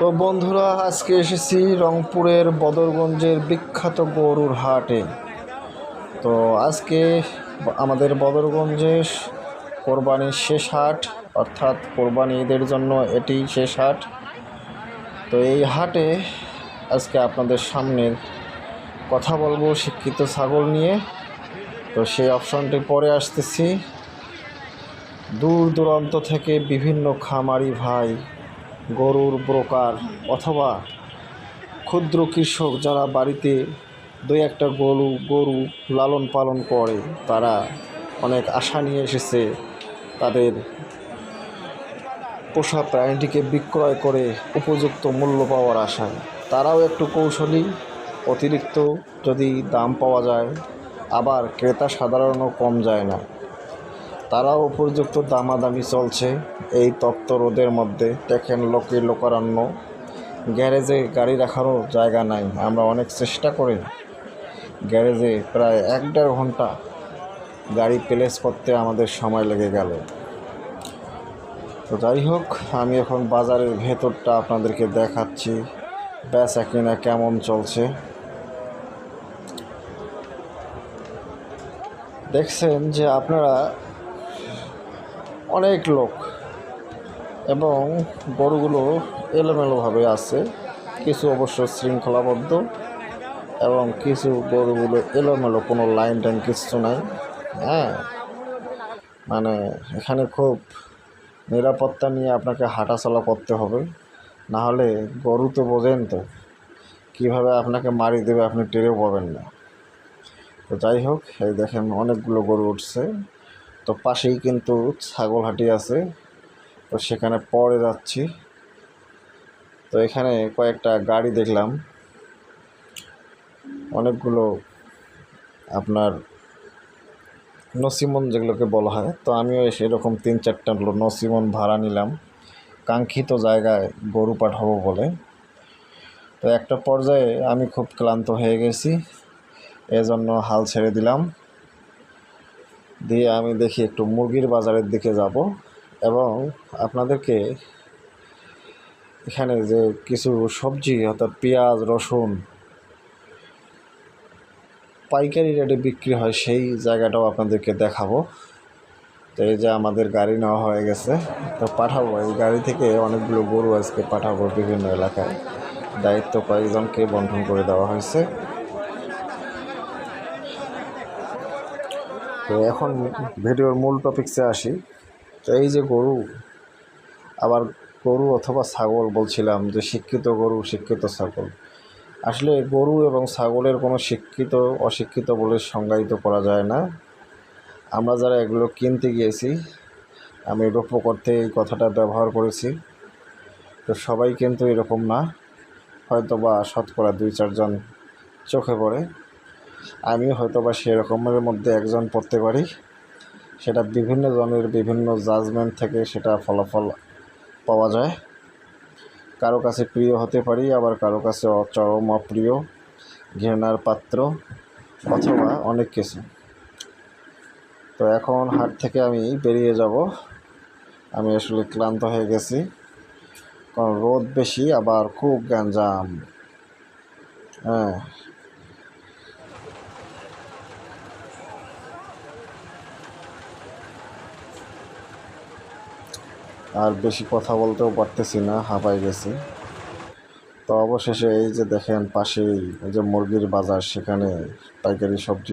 তো বন্ধুরা, আজকে এসেছি রংপুরের বদরগঞ্জের বিখ্যাত গরুর হাটে। তো আজকে আমাদের বদরগঞ্জে কোরবানির শেষ হাট, অর্থাৎ কোরবানি ঈদের জন্য এটি শেষ হাট। তো এই হাটে আজকে আপনাদের সামনে কথা বলব শিক্ষিত ছাগল নিয়ে। তো সেই অপশনটি পরে আসতেছি। দূর দূরান্ত থেকে বিভিন্ন খামারি ভাই গরুর ব্রোকার অথবা ক্ষুদ্র কৃষক যারা বাড়িতে দুই একটা গরু গরু লালন পালন করে, তারা অনেক আশা নিয়ে এসেছে তাদের পোষা প্রাণীটিকে বিক্রয় করে উপযুক্ত মূল্য পাওয়ার আশায়। তারাও একটু কৌশলী, অতিরিক্ত যদি দাম পাওয়া যায়, আবার ক্রেতা সাধারণও কম যায় না। তারাও উপযুক্ত দামাদামি চলছে। এই তপ্ত রোদের মধ্যে দেখেন লোকে লোকারণ্য। গ্যারেজে গাড়ি রাখারও জায়গা নাই, আমরা অনেক চেষ্টা করি। গ্যারেজে প্রায় এক দেড় ঘণ্টা গাড়ি প্লেস করতে আমাদের সময় লেগে গেল। তো যাই হোক, আমি এখন বাজারের ভেতরটা আপনাদেরকে দেখাচ্ছি। বেচা কিনা কেমন চলছে। দেখছেন যে আপনারা অনেক লোক এবং গরুগুলো এলোমেলোভাবে আছে। কিছু অবশ্য শৃঙ্খলাবদ্ধ এবং কিছু গরুগুলো এলোমেলো, কোনো লাইন টাইন কিছু নাই হ্যাঁ? মানে এখানে খুব নিরাপত্তা নিয়ে আপনাকে হাঁটাচলা করতে হবে। না হলে গরু তো বোঝেন তো, কীভাবে আপনাকে মারি দেবে আপনি টেরেও পাবেন না। তো যাই হোক, এই দেখেন অনেকগুলো গরু উঠছে। তো পাশেই কিন্তু ছাগল হাটি আছে। তো সেখানে পরে যাচ্ছি। তো এখানে কয়েকটা গাড়ি দেখলাম। অনেকগুলো আপনার নসিমন যেগুলোকে বলা হয়। তো আমিও সেরকম তিন চারটা নসিমন ভাড়া নিলাম। কাঙ্ক্ষিত জায়গায় গরু পাঠাবো বলে। তো একটা পর্যায়ে আমি খুব ক্লান্ত হয়ে গেছি। এজন্য হাল ছেড়ে দিলাম। দিয়ে আমি দেখি একটু মুরগির বাজারের দিকে যাব এবং আপনাদেরকে এখানে যে কিছু সবজি অর্থাৎ পেঁয়াজ, রসুন পাইকারি রেটে বিক্রি হয়, সেই জায়গাটাও আপনাদেরকে দেখাবো। তো এই যে আমাদের গাড়ি নেওয়া হয়ে গেছে, তো পাঠাবো। এই গাড়ি থেকে অনেকগুলো গরু আজকে পাঠাবো বিভিন্ন এলাকায়। দায়িত্ব কয়েকজনকে বন্টন করে দেওয়া হয়েছে। তো এখন ভিডিওর মূল টপিক্সে আসি। তো এই যে গরু, আবার গরু অথবা ছাগল বলছিলাম যে শিক্ষিত গরু, শিক্ষিত ছাগল। আসলে গরু এবং ছাগলের কোনো শিক্ষিত, অশিক্ষিত বলে সংজ্ঞায়িত করা যায় না। আমরা যারা এগুলো কিনতে গিয়েছি, আমি রূপ করতে এই কথাটা ব্যবহার করেছি। তো সবাই কিন্তু এরকম না। হয়তো বা শতকরা দুই চারজন চোখে পড়ে। আমি হয়তো বা সেরকমের মধ্যে একজন পড়তে পারি। সেটা বিভিন্ন জনের বিভিন্ন জাজমেন্ট থেকে সেটা ফলাফল পাওয়া যায়। কারও কাছে প্রিয় হতে পারি, আবার কারও কাছে চরম অপ্রিয়, ঘৃণার পাত্র, অথবা অনেক কিছু। তো এখন হাট থেকে আমি বেরিয়ে যাব। আমি আসলে ক্লান্ত হয়ে গেছি। কারণ রোদ বেশি, আবার খুব গ্যাঞ্জাম। হ্যাঁ আর বেশি কথা বলতেও পারতেছি না হাঁপাই গেছি। তো অবশেষে এই যে দেখেন পাশেই যে মুরগির বাজার, সেখানে পাইকারি সবজি